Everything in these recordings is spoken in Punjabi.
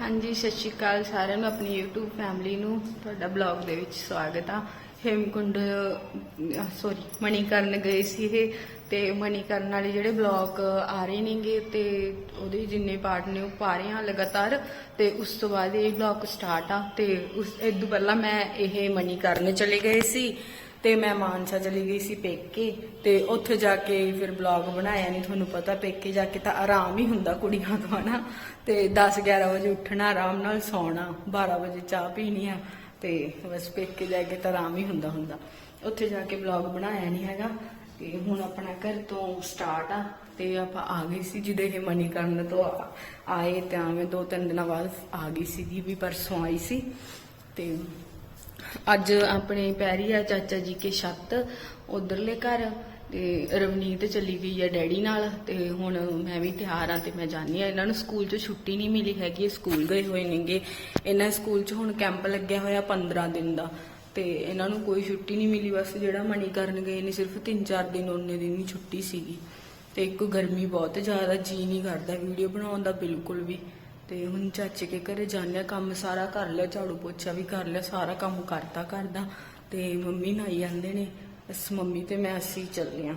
ਹਾਂਜੀ, ਸਤਿ ਸ਼੍ਰੀ ਅਕਾਲ ਸਾਰਿਆਂ ਨੂੰ, ਆਪਣੀ YouTube ਫੈਮਿਲੀ ਨੂੰ, ਤੁਹਾਡਾ ਬਲੌਗ ਦੇ ਵਿੱਚ ਸਵਾਗਤ ਆ। ਹੇਮਕੁੰਡ ਸੌਰੀ ਮਣੀਕਰਨ ਗਏ ਸੀ ਇਹ, ਤੇ ਮਣੀਕਰਨ ਵਾਲੇ ਜਿਹੜੇ ਬਲੌਗ ਆ ਰਹੇ ਨੇਗੇ, ਤੇ ਉਹਦੇ ਜਿੰਨੇ ਪਾਰਟ ਨੇ ਉਹ ਪਾ ਰਹੇ ਆ ਲਗਾਤਾਰ, ਤੇ ਉਸ ਤੋਂ ਬਾਅਦ ਇਹ ਬਲੌਗ ਸਟਾਰਟ ਆ, ਤੇ ਉਸ, ਇਹ ਤੋਂ ਪਹਿਲਾਂ ਮੈਂ ਇਹ ਮਣੀਕਰਨ ਚਲੇ ਗਏ ਸੀ। ਤੇ ਮੈਂ ਮਾਨਸਾ ਚਲੀ ਗਈ ਸੀ ਪੇਕੇ ਤੇ ਉੱਥੇ ਜਾ ਕੇ ਫਿਰ ਬਲੌਗ ਬਣਾਇਆ, ਨਹੀਂ ਤੁਹਾਨੂੰ ਪਤਾ ਪੇਕੇ ਜਾ ਕੇ ਤਾਂ ਆਰਾਮ ਹੀ ਹੁੰਦਾ ਕੁੜੀਆਂ ਤੋਂ ਹਨਾ ਤੇ 10 11 ਵਜੇ ਉੱਠਣਾ, ਆਰਾਮ ਨਾਲ ਸੌਣਾ 12 ਵਜੇ ਚਾਹ ਪੀਣੀ ਆ ਤੇ ਬਸ ਪੇਕੇ ਜਾ ਕੇ ਤਾਂ ਆਰਾਮ ਹੀ ਹੁੰਦਾ ਹੁੰਦਾ। ਉੱਥੇ ਜਾ ਕੇ ਬਲੌਗ ਬਣਾਇਆ ਨਹੀਂ ਹੈਗਾ ਤੇ ਹੁਣ ਆਪਣਾ ਘਰ ਤੋਂ ਸਟਾਰਟ ਆ ਤੇ ਆਪਾਂ ਆ ਗਏ ਸੀ ਜਿਹਦੇ ਇਹ ਮਨੀਕਰਨ ਤੋਂ ਆ- ਆਏ ਤਾਂ ਮੈਂ ਦੋ ਤਿੰਨ ਦਿਨਾਂ ਬਾਅਦ ਆ ਗਈ ਸੀਗੀ ਵੀ ਪਰਸੋਂ ਆਈ ਸੀ ਤੇ ਅੱਜ ਆਪਣੇ ਪੈਰੀ ਆ ਚਾਚਾ ਜੀ ਕੇ ਛੱਤ, ਉਧਰਲੇ ਘਰ, ਤੇ ਰਵਨੀਤ ਚਲੀ ਗਈ ਆ ਡੈਡੀ ਨਾਲ, ਤੇ ਹੁਣ ਮੈਂ ਵੀ ਤਿਆਰ ਆ ਤੇ ਮੈਂ ਜਾਣੀ ਆ। ਇਹਨਾਂ ਨੂੰ ਸਕੂਲ 'ਚ ਛੁੱਟੀ ਨਹੀਂ ਮਿਲੀ ਹੈਗੀ, ਇਹ ਸਕੂਲ ਗਏ ਹੋਏ ਨੇਗੇ। ਇਹਨਾਂ ਸਕੂਲ 'ਚ ਹੁਣ ਕੈਂਪ ਲੱਗਿਆ ਹੋਇਆ 15 ਦਿਨ ਦਾ, ਤੇ ਇਹਨਾਂ ਨੂੰ ਕੋਈ ਛੁੱਟੀ ਨਹੀਂ ਮਿਲੀ। ਬਸ ਜਿਹੜਾ ਮਣੀ ਕਰਨ ਗਏ ਨੇ, ਸਿਰਫ 3-4 ਦਿਨ ਉਹਨੇ ਦਿਨ ਹੀ ਛੁੱਟੀ ਸੀਗੀ। ਤੇ ਇੱਕ ਗਰਮੀ ਬਹੁਤ ਜ਼ਿਆਦਾ, ਜੀ ਨਹੀਂ ਕਰਦਾ ਵੀਡੀਓ ਬਣਾਉਣ ਦਾ ਬਿਲਕੁਲ ਵੀ। ਤੇ ਹੁਣ ਚਾਚੇ ਕੇ ਘਰੇ ਜਾਂਦੇ ਕੰਮ ਸਾਰਾ ਕਰ ਲਿਆ, ਝਾੜੂ ਪੋਚਾ ਵੀ ਕਰ ਲਿਆ, ਸਾਰਾ ਕੰਮ ਕਰਤਾ ਕਰਦਾ ਤੇ ਮੰਮੀ ਨਾਈ ਜਾਂਦੇ ਨੇ, ਬਸ ਮੰਮੀ ਤੇ ਮੈਂ ਅਸੀਂ ਚੱਲੇ ਆ।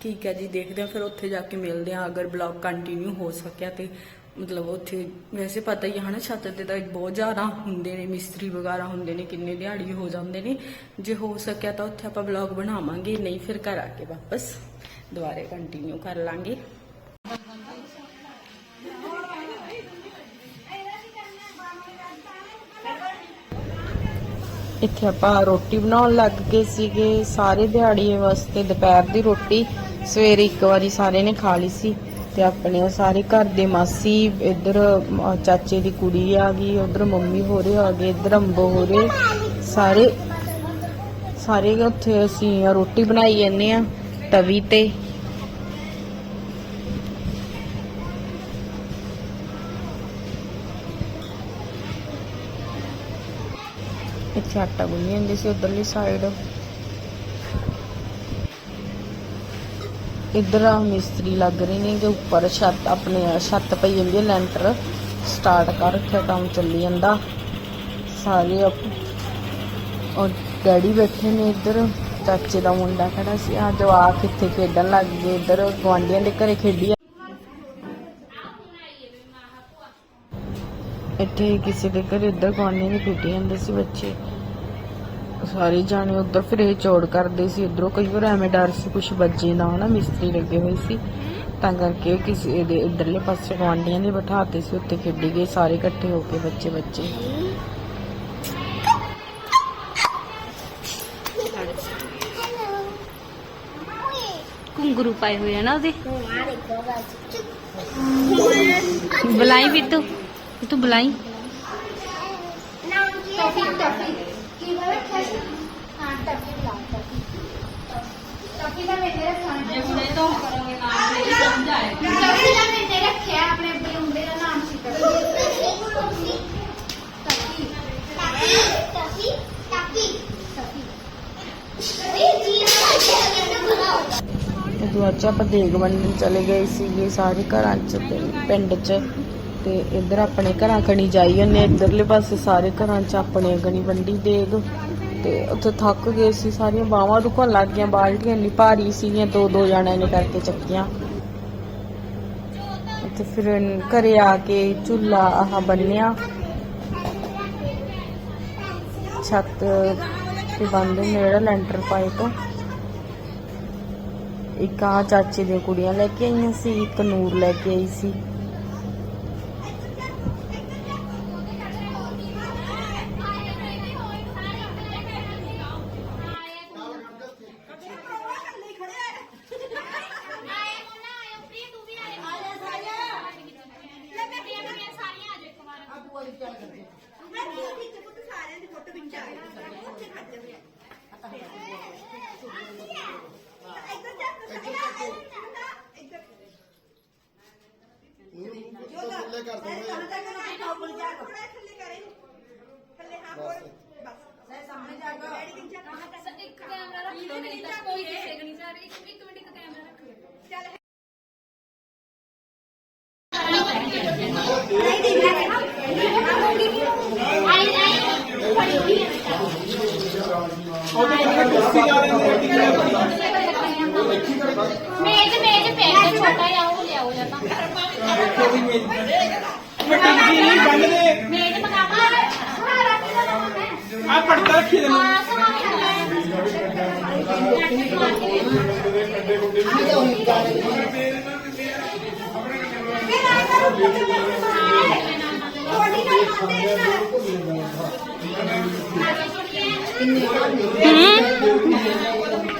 ਠੀਕ ਹੈ ਜੀ, ਦੇਖਦੇ ਆ, ਫਿਰ ਉੱਥੇ ਜਾ ਕੇ ਮਿਲਦੇ ਆ, ਅਗਰ ਬਲੌਗ ਕੰਟੀਨਿਊ ਹੋ ਸਕਿਆ ਤੇ ਮਤਲਬ ਉੱਥੇ ਵੈਸੇ ਪਤਾ ਹੀ ਹੈ ਨਾ ਛੱਤ ਤੇ ਤਾਂ ਬਹੁਤ ਜ਼ਿਆਦਾ ਹੁੰਦੇ ਨੇ, ਮਿਸਤਰੀ ਵਗੈਰਾ ਹੁੰਦੇ ਨੇ, ਕਿੰਨੇ ਦਿਹਾੜੀ ਹੋ ਜਾਂਦੇ ਨੇ। ਜੇ ਹੋ ਸਕਿਆ ਤਾਂ ਉੱਥੇ ਆਪਾਂ ਬਲੌਗ ਬਣਾਵਾਂਗੇ, ਨਹੀਂ ਫਿਰ ਘਰ ਆ ਕੇ ਵਾਪਸ ਦੁਬਾਰੇ ਕੰਟੀਨਿਊ ਕਰ ਲਾਂਗੇ। ਇੱਥੇ ਆਪਾਂ ਰੋਟੀ ਬਣਾਉਣ ਲੱਗ ਗਏ ਸੀਗੇ। ਸਾਰੇ ਦਿਹਾੜੀਏ ਵਾਸਤੇ ਦੁਪਹਿਰ ਦੀ ਰੋਟੀ, ਸਵੇਰੇ ਇੱਕ ਵਾਰੀ ਸਾਰੇ ਨੇ ਖਾ ਲਈ ਸੀ ਤੇ ਆਪਣੇ ਉਹ ਸਾਰੇ ਘਰ ਦੇ ਮਾਸੀ, ਇੱਧਰ ਚਾਚੇ ਦੀ ਕੁੜੀ ਆ ਗਈ, ਉਧਰ ਮੰਮੀ ਹੋ ਰਹੇ ਆ ਗਏ, ਇੱਧਰ ਅੰਬੋ ਹੋ ਰਹੇ ਸਾਰੇ ਸਾਰੇ ਉੱਥੇ ਅਸੀਂ ਰੋਟੀ ਬਣਾਈ ਜਾਂਦੇ ਆ ਤਵੀ ਤੇ। ਇੱਥੇ ਆਟਾ ਗੁੰਨੀ ਜਾਂਦੀ ਸੀ ਉਧਰਲੀ ਸਾਈਡ ਇੱਧਰ ਆ ਮਿਸਤਰੀ ਲੱਗ ਰਹੇ ਨੇ ਕਿ ਉੱਪਰ ਛੱਤ, ਆਪਣੇ ਛੱਤ ਪਈ ਜਾਂਦੀ ਹੈ ਲੈਂਟਰ ਸਟਾਰਟ ਕਰ ਰੱਖਿਆ, ਕੰਮ ਚੱਲੀ ਜਾਂਦਾ। ਸਾਰੇ ਔਰ ਡੈਡੀ ਬੈਠੇ ਨੇ ਇੱਧਰ, ਚਾਚੇ ਦਾ ਮੁੰਡਾ ਖੜਾ ਸੀ। ਆ ਜਵਾਕ ਇੱਥੇ ਖੇਡਣ ਲੱਗ ਗਏ ਇੱਧਰ ਗਵਾਂਢੀਆਂ ਦੇ ਘਰੇ ਖੇਡੀ ਇੱਥੇ ਕਿਸੇ ਦੇ ਘਰੇ ਇੱਧਰ ਗਵਾਂਢੀਆਂ ਦੇ ਖੇਡੀ ਜਾਂਦੇ ਸੀ ਬੱਚੇ। ਸਾਰੇ ਜਾਣੇ ਉਧਰ ਫਿਰ ਇਹ ਚੌੜ ਕਰਦੇ ਸੀ। ਉਧਰੋਂ ਕਈ ਵਾਰ ਐਵੇਂ ਡਰ ਸੀ ਕੁਝ ਵੱਜੇ ਨਾ, ਹਨਾ, ਮਿਸਤਰੀ ਲੱਗੇ ਹੋਏ ਸੀ। ਤਾਂ ਕਰਕੇ ਕਿਸੇ ਦੇ ਇਧਰਲੇ ਪਾਸੇ ਗਵਾਂਢੀਆਂ ਦੇ ਬਿਠਾਤੇ ਸੀ ਉੱਤੇ ਖੇਡੀ ਗਏ ਸਾਰੇ ਇਕੱਠੇ ਹੋ ਕੇ ਬੱਚੇ ਬੱਚੇ। ਘੁੰਗਰੂ ਪਾਏ ਹੋਏ ਆ ਨਾ ਉਹਦੇ। ਬੁਲਾਈ ਵੀ ਤੂੰ। ਤੂੰ ਬੁਲਾਈ ਟਫੀ ਟਫੀ ਕੀ ਬੋਲੇ ਟਫੀ ਹਾਂ ਟਫੀ ਲਾ ਟਫੀ ਟਫੀ ਦਾ ਮੈਨੇ ਰੱਖਿਆ ਜੇ ਹੁਣੇ ਤੇ ਇੱਧਰ ਆਪਣੇ ਘਰਾਂ ਕਣੀ ਜਾਈ ਉਹਨੇ, ਇੱਧਰਲੇ ਪਾਸੇ ਸਾਰੇ ਘਰਾਂ 'ਚ ਆਪਣੇ ਗਣੀ ਵੰਡੀ ਦੇਗ। ਤੇ ਉੱਥੇ ਥੱਕ ਗਏ ਸੀ ਸਾਰੀਆਂ, ਬਾਹਾਂ ਦੁਖਣ ਲੱਗ ਗਈਆਂ, ਬਾਲਟੀਆਂ ਇੰਨੀ ਭਾਰੀ ਸੀਗੀਆਂ, ਦੋ ਦੋ ਜਣਿਆਂ ਨੇ ਕਰਕੇ ਚੱਕੀਆਂ। ਤੇ ਫਿਰ ਘਰੇ ਆ ਕੇ ਝੁੱਲਾ ਆਹ ਬੰਨਿਆ। ਛੱਤ ਤੇ ਬੰਦ ਨੇ ਜਿਹੜਾ ਲੈਂਟਰ ਪਾਏ ਤੋਂ। ਇੱਕ ਆ ਚਾਚੇ ਦੀਆਂ ਕੁੜੀਆਂ ਲੈ ਕੇ ਆਈਆਂ ਸੀ, ਇੱਕ ਨੂਰ ਲੈ ਕੇ ਆਈ ਸੀ। कर दो एक कैमरा रख लो नहीं तो कोई दिखेगा नहीं। एक मिनट का कैमरा रख लो। चल। नहीं देखना है हम होंगे आई आई पड़ी हुई है ਉਹ ਲਿਆਓ ਜਾਂ ਤਾਂ ਮੇਜ ਮਗਾਵਾ ਸਾਰਾ ਕਿਹਦਾ ਲਾਉਣਾ ਆ ਪੜਤਾ ਰੱਖੀ ਦੇ ਹਾਂ ਸਾਰਾ ਤੇਰਾ ਹੀ ਬੰਦ ਫਿਰ ਸਕੂਲ ਲਾ ਕੇ ਠੰਡੇ ਮਤਨਾ ਬੰਦ ਹਾਂ ਫੇਰ ਦੱਸ ਦਿਓ ਬਾਅਦ ਚ।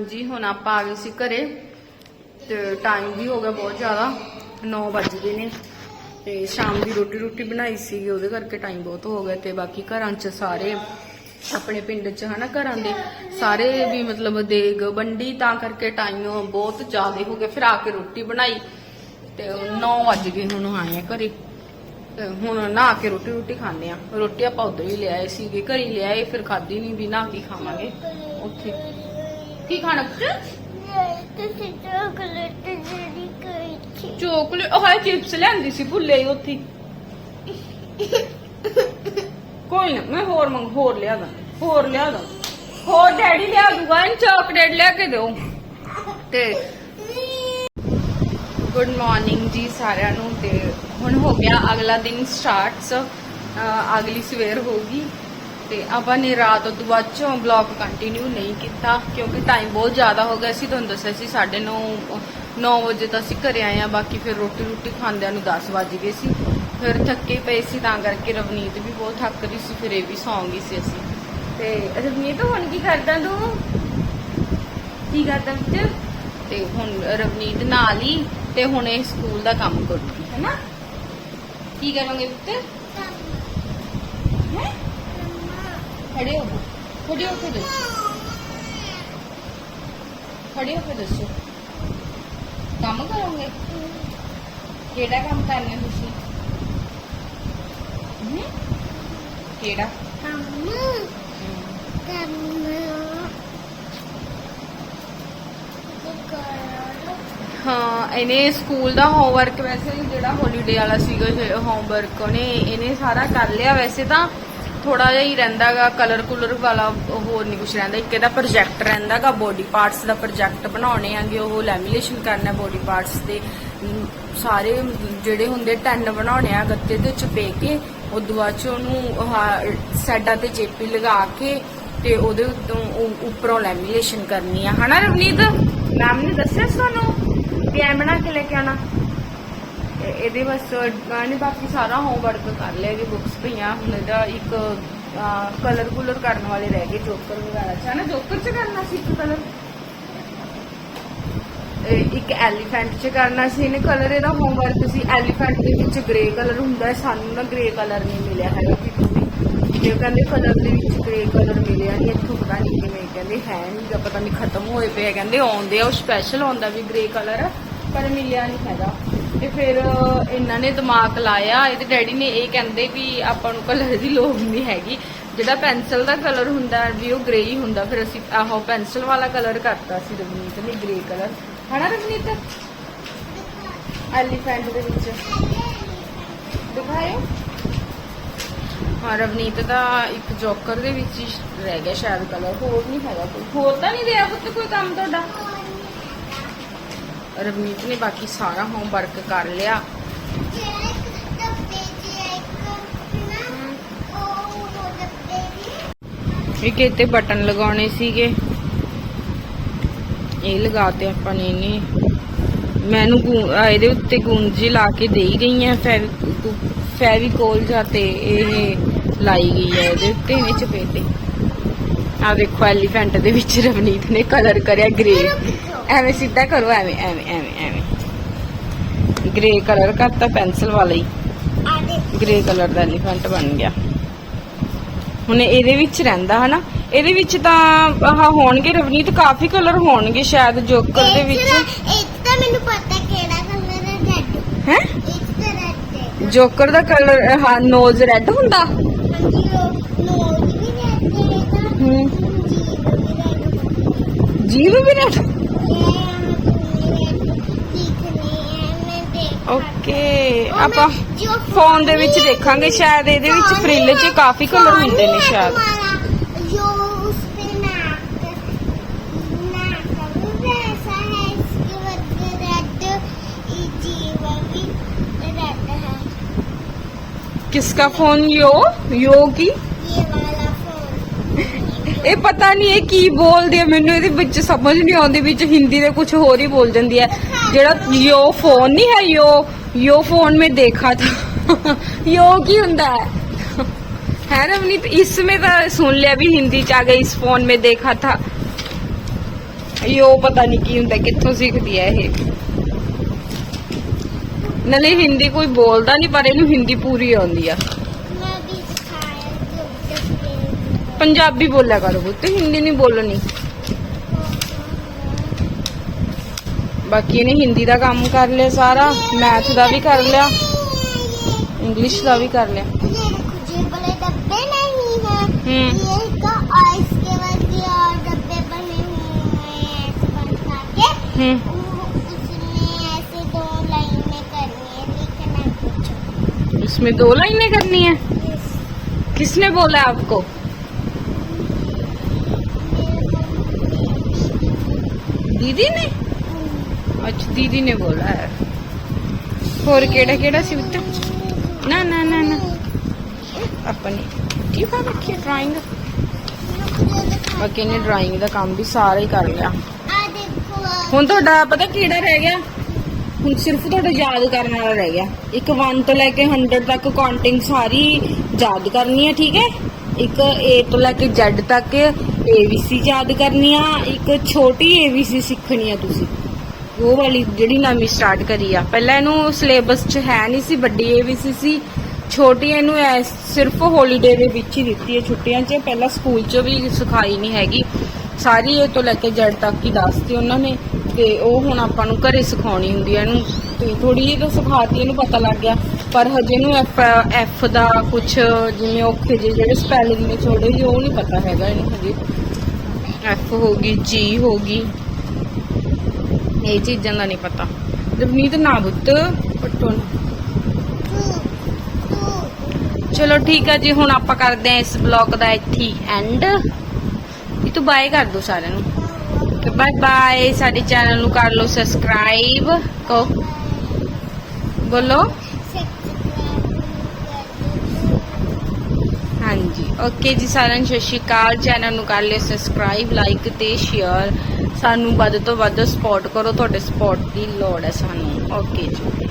ਹਾਂਜੀ, ਹੁਣ ਆਪਾਂ ਆ ਗਏ ਸੀ ਘਰੇ ਤੇ ਟਾਈਮ ਵੀ ਹੋ ਗਿਆ ਬਹੁਤ ਜ਼ਿਆਦਾ 9 ਵੱਜ ਗਏ ਨੇ ਤੇ ਸ਼ਾਮ ਦੀ ਰੋਟੀ ਰੋਟੀ ਬਣਾਈ ਸੀ ਉਹਦੇ ਕਰਕੇ ਟਾਈਮ ਬਹੁਤ ਹੋ ਗਿਆ ਤੇ ਬਾਕੀ ਘਰਾਂ 'ਚ ਸਾਰੇ ਆਪਣੇ ਪਿੰਡ 'ਚ ਹਨਾ ਘਰਾਂ ਦੇ, ਸਾਰੇ ਵੀ ਮਤਲਬ ਦੇਗ, ਵੰਡੀ, ਤਾਂ ਕਰਕੇ ਟਾਈਮ ਬਹੁਤ ਜ਼ਿਆਦਾ ਹੋ ਗਿਆ। ਫਿਰ ਆ ਕੇ ਰੋਟੀ ਬਣਾਈ ਤੇ 9 ਵੱਜ ਗਏ ਹੁਣ ਆਏ ਆ ਘਰੇ। ਹੁਣ ਨਹਾ ਕੇ ਰੋਟੀ ਰੋਟੀ ਖਾਂਦੇ ਆ। ਰੋਟੀ ਆਪਾਂ ਉਧਰ ਹੀ ਲਿਆਏ ਸੀਗੇ, ਘਰੇ ਲਿਆਏ ਫਿਰ ਖਾਦੀ ਨਹੀਂ ਵੀ, ਨਹਾ ਕੇ ਖਾਵਾਂਗੇ ਉੱਥੇ। ਕੀ ਖਾਣਾ ਪੁੱਤ? ਤੁਸੀਂ ਚਾਕਲੇਟ। ਜਿਹੜੀ ਕਹੀ ਸੀ ਚੋਕਲੇਟ ਉਹ ਹੈ ਚਿਪਸ ਲਿਆਂਦੀ ਸੀ ਭੁੱਲੇ ਹੀ ਉੱਥੇ ਕੋਈ ਨਾ, ਮੈਂ ਹੋਰ ਮੰਗ, ਹੋਰ ਲਿਆ ਦਾਂ, ਹੋਰ ਲਿਆ ਦਾਂ। ਹੋਰ ਡੈਡੀ ਲਿਆ ਦੂਗਾ, ਇਹਨੂੰ ਚਾਕਲੇਟ ਲਿਆ ਕੇ ਦਿਓ। ਤੇ ਗੁੱਡ ਮਾਰਨਿੰਗ ਜੀ ਸਾਰਿਆਂ ਨੂੰ, ਤੇ ਹੁਣ ਹੋ ਗਿਆ ਅਗਲਾ ਦਿਨ ਸਟਾਰਟਸ ਅਗਲੀ ਸਵੇਰ ਹੋਗੀ ਤੇ ਆਪਾਂ ਨੇ ਰਾਤ ਤੋਂ ਬਾਅਦ ਚੋਂ ਬਲੌਗ ਕੰਟੀਨਿਊ ਨਹੀਂ ਕੀਤਾ, ਕਿਉਂਕਿ ਟਾਈਮ ਬਹੁਤ ਜ਼ਿਆਦਾ ਹੋ ਗਿਆ ਸੀ। ਤੁਹਾਨੂੰ ਦੱਸਿਆ ਸੀ 9:30 9 ਵਜੇ ਤਾਂ ਅਸੀਂ ਘਰੇ ਆਏ ਆ ਬਾਕੀ ਫਿਰ ਰੋਟੀ ਰੋਟੀ ਖਾਂਦਿਆਂ ਨੂੰ 10 ਵੱਜ ਗਏ ਸੀ। ਫਿਰ ਥੱਕੇ ਪਏ ਸੀ, ਤਾਂ ਕਰਕੇ ਰਵਨੀਤ ਵੀ ਬਹੁਤ ਥੱਕ ਰਹੀ ਸੀ, ਫਿਰ ਇਹ ਵੀ ਸੌਂ ਗਈ ਸੀ ਅਸੀਂ। ਤੇ ਰਵਨੀਤ, ਹੁਣ ਕੀ ਕਰਦਾ ਤੂੰ? ਕੀ ਕਰਦਾ ਵਿੱਚ? ਤੇ ਹੁਣ ਰਵਨੀਤ ਨਾਲ ਹੀ, ਤੇ ਹੁਣ ਇਹ ਸਕੂਲ ਦਾ ਕੰਮ ਕਰੂਗੀ, ਹੈਨਾ? ਕੀ ਕਰਾਂਗੇ ਪੁੱਤ ਹੈ ਖੜੇ ਹੋ। ਖੜੇ ਹੋ ਕੇ ਦੱਸੋ। ਖੜੇ ਹੋ ਕੇ ਦੱਸੋ। ਕੰਮ ਕਰੋਗੇ? ਕਿਹੜਾ ਕੰਮ ਕਰਨਾ ਤੁਸੀਂ? ਹਮ? ਕਿਹੜਾ? ਹਾਂ, ਇਹਨੇ ਸਕੂਲ ਦਾ ਹੋਮਵਰਕ ਵੈਸੇ ਜਿਹੜਾ ਹੌਲੀਡੇ ਵਾਲਾ ਸੀਗਾ ਹੋਮਵਰਕ ਉਹਨੇ, ਇਹਨੇ ਸਾਰਾ ਕਰ ਲਿਆ ਵੈਸੇ ਤਾਂ। ਥੋੜਾ ਜਿਹਾ ਹੀ ਰਹਿੰਦਾਗਾ ਕਲਰ ਕੁਲਰ ਵਾਲਾ ਹੋਰ ਨਹੀਂ ਕੁਝ ਰਹਿੰਦਾ, ਇੱਕ ਇਹਦਾ ਪ੍ਰੋਜੈਕਟ ਰਹਿੰਦਾਗਾ ਬੋਡੀ ਪਾਰਟਸ ਦਾ ਪ੍ਰੋਜੈਕਟ ਬਣਾਉਣੇ ਆਂਗੇ, ਉਹ ਲੈਮੀਨੇਸ਼ਨ ਕਰਨਾ ਬੋਡੀ ਪਾਰਟਸ ਦੇ ਸਾਰੇ ਜਿਹੜੇ ਹੁੰਦੇ ਟੈਨ ਬਣਾਉਣੇ ਆ ਗੱਤੇ ਦੇ ਚ ਕੇ, ਉਦੋਂ ਬਾਅਦ ਚ ਉਹਨੂੰ ਸਾਈਡਾਂ ਤੇ ਚੇਪੀ ਲਗਾ ਕੇ ਤੇ ਉਹਦੇ ਉੱਤੋਂ ਉੱਪਰੋਂ ਲੈਮੀਨੇਸ਼ਨ ਕਰਨੀ ਆ। ਹਨਾ ਰਵਨੀਤ? ਮੈਮ ਨੇ ਦੱਸਿਆ ਤੁਹਾਨੂੰ ਵੀ ਐ ਬਣਾ ਕੇ ਲੈ ਕੇ ਆਣਾ ਇਹਦੇ ਬਸ ਨੇ ਬਾਕੀ ਸਾਰਾ ਹੋਮਵਰਕ ਕਰ ਲਿਆ ਕਿ ਬੁੱਕਸ ਪਈਆਂ ਹੁਣ ਇਹਦਾ ਇੱਕ ਕਲਰ ਕੁਲਰ ਕਰਨ ਵਾਲੇ ਰਹਿ ਗਏ ਜੋਕਰ ਵਗੈਰਾ ਚ। ਹਨਾ ਜੋਕਰ ਚ ਕਰਨਾ ਸੀ ਇੱਕ ਕਲਰ ਇੱਕ ਐਲੀਫੈਂਟ ਚ ਕਰਨਾ ਸੀ ਇਹਨੇ ਕਲਰ ਇਹਦਾ ਹੋਮਵਰਕ ਸੀ ਐਲੀਫੈਂਟ ਦੇ ਵਿੱਚ ਗ੍ਰੇ ਕਲਰ ਹੁੰਦਾ ਹੈ ਸਾਨੂੰ ਨਾ ਗ੍ਰੇ ਕਲਰ ਨਹੀਂ ਮਿਲਿਆ ਹੈਗਾ ਜੇ ਕਹਿੰਦੇ ਕਲਰ ਦੇ ਵਿੱਚ ਗ੍ਰੇ ਕਲਰ ਮਿਲਿਆ ਨਹੀਂ ਇੱਥੋਂ ਪਤਾ ਨਹੀਂ ਕਿਵੇਂ ਕਹਿੰਦੇ ਹੈ ਨਹੀਂ ਪਤਾ ਨਹੀਂ ਖਤਮ ਹੋਏ ਪਏ ਕਹਿੰਦੇ ਆਉਂਦੇ ਆ ਉਹ ਸਪੈਸ਼ਲ ਆਉਂਦਾ ਵੀ ਗ੍ਰੇ ਕਲਰ ਪਰ ਮਿਲਿਆ ਨਹੀਂ ਹੈਗਾ। ਤੇ ਫਿਰ ਇਹਨਾਂ ਨੇ ਦਿਮਾਗ ਲਾਇਆ, ਇਹਦੇ ਡੈਡੀ ਨੇ ਇਹ ਕਹਿੰਦੇ ਵੀ ਆਪਾਂ ਨੂੰ ਕਲਰ ਦੀ ਲੋੜ ਨਹੀਂ ਹੈਗੀ। ਜਿਹੜਾ ਪੈਨਸਲ ਦਾ ਕਲਰ ਹੁੰਦਾ ਵੀ ਉਹ ਗ੍ਰੇ ਹੀ ਹੁੰਦਾ, ਫਿਰ ਅਸੀਂ ਆਹੋ ਪੈਨਸਲ ਵਾਲਾ ਕਲਰ ਕਰਤਾ ਸੀ ਰਵਨੀਤ ਨੇ ਗ੍ਰੇ ਕਲਰ ਹਨਾ ਰਵਨੀਤ? ਐਲੀਫੈਂਟ ਦੇ ਵਿੱਚ। ਦਿਖਾਇਓ। ਹਾਂ, ਰਵਨੀਤ ਦਾ ਇੱਕ ਜੋਕਰ ਦੇ ਵਿੱਚ ਹੀ ਰਹਿ ਗਿਆ ਸ਼ਾਇਦ ਕਲਰ ਹੋਰ ਨਹੀਂ ਹੈਗਾ ਕੋਈ। ਹੋਰ ਤਾਂ ਨਹੀਂ ਰਿਹਾ ਪੁੱਤ ਕੋਈ ਕੰਮ ਤੁਹਾਡਾ? ਰਵਨੀਤ ਨੇ ਬਾਕੀ ਸਾਰਾ ਹੋਮਵਰਕ ਕਰ ਲਿਆ। ਇਹ ਕਿਤੇ ਬਟਨ ਲਗਾਉਣੇ ਸੀਗੇ। ਇਹ ਲਗਾਤੇ ਆਪਾਂ ਨੇ ਇਹਨੇ। ਮੈਨੂੰ ਇਹਦੇ ਉੱਤੇ ਗੂੰਜੀ ਲਾ ਕੇ ਦੇਈ ਗਈ ਆ ਫੈਵੀਕੋਲ ਜਾਂ ਤੇ ਇਹ ਲਾਈ ਗਈ ਹੈ ਇਹਦੇ ਉੱਤੇ ਇਹਨੇ ਚਪੇਟੇ। ਆ ਦੇਖੋ ਐਲੀਫੈਂਟ ਦੇ ਵਿੱਚ ਰਵਨੀਤ ਨੇ ਕਲਰ ਕਰਿਆ ਗ੍ਰੇ ਐਵੇਂ ਸਿੱਧਾ ਕਰੋ ਐਵੇਂ ਐਵੇਂ ਐਵੇਂ ਐਵੇਂ। ਗ੍ਰੇ ਕਲਰ ਕਰਤਾ ਪੈਨਸਲ ਵਾਲਾ ਹੀ। ਗ੍ਰੇ ਕਲਰ ਦਾ ਐਲੀਫੈਂਟ ਬਣ ਗਿਆ। ਹੁਣ ਇਹਦੇ ਵਿੱਚ ਰਹਿੰਦਾ ਹਨਾ? ਇਹਦੇ ਵਿੱਚ ਤਾਂ ਆਹ ਹੋਣਗੇ ਰਵਨੀਤ ਕਾਫੀ ਕਲਰ ਹੋਣਗੇ ਸ਼ਾਇਦ ਜੋਕਰ ਦੇ ਵਿੱਚ। ਇੱਕ ਤਾਂ ਮੈਨੂੰ ਪਤਾ ਕਿਹੜਾ ਕਲਰ ਹੈ ਰੈੱਡ ਹੈ? ਇੱਕ ਤਾਂ ਰੈੱਡ ਹੈ। ਜੋਕਰ ਦਾ ਕਲਰ ਹਾਂ ਨੋਜ਼ ਰੈੱਡ ਹੁੰਦਾ? ਨੋਜ਼ ਵੀ ਰੈੱਡ ਹੂੰ ਜੀਭ ਵੀ ਰੈੱਡ ਓਕੇ ਆਪਾਂ ਫੋਨ ਦੇ ਵਿੱਚ ਦੇਖਾਂਗੇ ਸ਼ਾਇਦ ਇਹਦੇ ਵਿੱਚ ਫ੍ਰਿਲ 'ਚ ਕਾਫੀ ਕਲਰ ਹੁੰਦੇ ਨੇ ਸ਼ਾਇਦ जो उस पे नाक नाक भी वैसा है इसके बदले रेड जीवा भी रेड है किसका फोन यो यो की ये वाला फोन ਇਹ ਪਤਾ ਨਹੀਂ ਇਹ ਕੀ ਬੋਲਦੀ ਹੈ ਮੈਨੂੰ ਇਹਦੇ ਵਿੱਚ ਸਮਝ ਨਹੀਂ ਆਉਂਦੀ ਵਿੱਚ ਹਿੰਦੀ ਦੇ ਕੁਝ ਹੋਰ ਹੀ ਬੋਲ ਜਾਂਦੀ ਹੈ ਜਿਹੜਾ ਯੋ ਫੋਨ ਨਹੀਂ ਹੈ ਯੋ ਯੋ ਫੋਨ में देखा था यो ਕੀ ਹੁੰਦਾ है है रवनीत इसमें तो सुन लिया भी हिंदी ਚ ਆ ਗਈ ਇਸ ਫੋਨ में देखा था ਯੋ ਪਤਾ ਨਹੀਂ ਕੀ ਹੁੰਦਾ ਕਿੱਥੋਂ ਸਿੱਖਦੀ ਹੈ ਇਹ ਨਾਲੇ ਹਿੰਦੀ ਕੋਈ ਬੋਲਦਾ ਨਹੀਂ ਪਰ ਇਹਨੂੰ ਹਿੰਦੀ ਪੂਰੀ ਆਉਂਦੀ ਆ जब ਪੰਜਾਬੀ ਬੋਲਿਆ ਕਰੋ ਪੁੱਤ ਹਿੰਦੀ ਨਹੀਂ ਬੋਲਣੀ ਬਾਕੀ ਇਹਨੇ ਹਿੰਦੀ ਦਾ ਕੰਮ ਕਰ ਲਿਆ ਸਾਰਾ ਮੈਥ ਦਾ ਵੀ ਕਰ ਲਿਆ ਇੰਗਲਿਸ਼ ਦਾ ਵੀ ਕਰ ਲਿਆ ये देखो ये वाले डब्बे नहीं है हम्म। ये का और इसके बाद ये और डब्बे बने हुए हैं ऐसे बन के हम्म उसमें ऐसे दो लाइनें करनी है लिखना कुछ इसमें दो लाइनें करनी है किसने बोला आपको दीदी ने अच्छा दीदी ने बोला है ਹੋਰ ਕਿਹੜਾ ਕਿਹੜਾ ਸੀ ਉੱਤੇ ਨਾ ਨਾ ਨਾ ਨਾ ਆਪਣੀ ਕੀ ਕਰ ਰੱਖੀ ਡਰਾਇੰਗ ਬਾਕੀ ਇਹਨੇ ਡਰਾਇੰਗ ਦਾ ਕੰਮ ਵੀ ਸਾਰਾ ਹੀ ਕਰ ਲਿਆ आ देखो ਹੁਣ ਤੁਹਾਡਾ ਪਤਾ ਕਿਹੜਾ ਰਹਿ ਗਿਆ ਹੁਣ ਸਿਰਫ ਤੁਹਾਡਾ ਯਾਦ ਕਰਨ ਵਾਲਾ ਰਹਿ ਗਿਆ ਇੱਕ 1 ਤੋਂ ਲੈ ਕੇ 100 ਤੱਕ ਕਾਊਂਟਿੰਗ ਸਾਰੀ ਯਾਦ ਕਰਨੀ ਹੈ ਠੀਕ ਹੈ ਇੱਕ A ਤੋਂ ਲੈ ਕੇ Z ਤੱਕ ABC ਯਾਦ ਕਰਨੀ ਆ ਇੱਕ ਛੋਟੀ ABC ਸਿੱਖਣੀ ਆ ਤੁਸੀਂ। ਉਹ ਵਾਲੀ ਜਿਹੜੀ ਨਵੀਂ ਸਟਾਰਟ ਕਰੀ ਆ। ਪਹਿਲਾਂ ਇਹਨੂੰ ਸਿਲੇਬਸ 'ਚ ਹੈ ਨਹੀਂ ਸੀ, ਵੱਡੀ ABC ਸੀ। ਛੋਟੀ ਇਹਨੂੰ ਐ, ਸਿਰਫ ਹੌਲੀਡੇ ਦੇ ਵਿੱਚ ਹੀ ਦਿੱਤੀ ਹੈ ਛੁੱਟੀਆਂ 'ਚ। ਪਹਿਲਾਂ ਸਕੂਲ 'ਚ ਵੀ ਸਿਖਾਈ ਨਹੀਂ ਹੈਗੀ। ਸਾਰੀ ਇਹ ਤੋਂ ਲੈ ਕੇ ਜੜ ਤੱਕ ਹੀ ਦੱਸਤੀ ਉਹਨਾਂ ਨੇ। ਤੇ ਉਹ ਹੁਣ ਆਪਾਂ ਨੂੰ ਘਰੇ ਸਿਖਾਉਣੀ ਹੁੰਦੀ ਹੈ ਇਹਨੂੰ। ਤੇ ਥੋੜੀ ਜਿਹੀ ਤਾਂ ਸਿਖਾਤੀ, ਇਹਨੂੰ ਪਤਾ ਲੱਗ ਗਿਆ। ਪਰ ਹਜੇ ਇਹਨੂੰ ਐਫ ਐਫ ਦਾ ਕੁਝ ਜਿਵੇਂ ਔਖੇ ਜਿਹੇ ਜਿਹੜੇ ਸਪੈਲਿੰਗ ਨੇ ਛੋੜੇ ਜਿਹੇ, ਉਹ ਨਹੀਂ ਪਤਾ ਹੈਗਾ ਇਹਨੂੰ ਹਜੇ। ਐਫ ਹੋ ਗਈ ਜੀ ਹੋ ਗਈ, ਇਹ ਚੀਜ਼ਾਂ ਦਾ ਨਹੀਂ ਪਤਾ। ਰਵਨੀਤ ਨਾ ਬੁੱਤ ਪੱਟੋ ਚਲੋ ਠੀਕ ਆ ਜੀ, ਹੁਣ ਆਪਾਂ ਕਰਦੇ ਹਾਂ ਇਸ ਬਲੌਗ ਦਾ ਇੱਥੇ ਐਂਡ ਇਹ ਤੂੰ ਬਾਏ ਕਰ ਦੋ ਸਾਰਿਆਂ ਨੂੰ। ਬਾਏ ਬਾਏ ਸਾਡੇ ਚੈਨਲ ਨੂੰ ਕਰ ਲਓ ਸਬਸਕ੍ਰਾਈਬ ਕੋ ਬੋਲੋ। ਓਕੇ ਜੀ, ਸਾਰਿਆਂ ਨੂੰ ਸਤਿ ਸ਼੍ਰੀ ਅਕਾਲ। ਚੈਨਲ ਨੂੰ ਕਰ ਲਿਓ ਸਬਸਕ੍ਰਾਈਬ ਲਾਈਕ ਤੇ ਸ਼ੇਅਰ ਸਾਨੂੰ ਵੱਧ ਤੋਂ ਵੱਧ ਸਪੋਰਟ ਕਰੋ, ਤੁਹਾਡੇ ਸਪੋਰਟ ਦੀ ਲੋੜ ਹੈ ਸਾਨੂੰ। ਓਕੇ ਜੀ।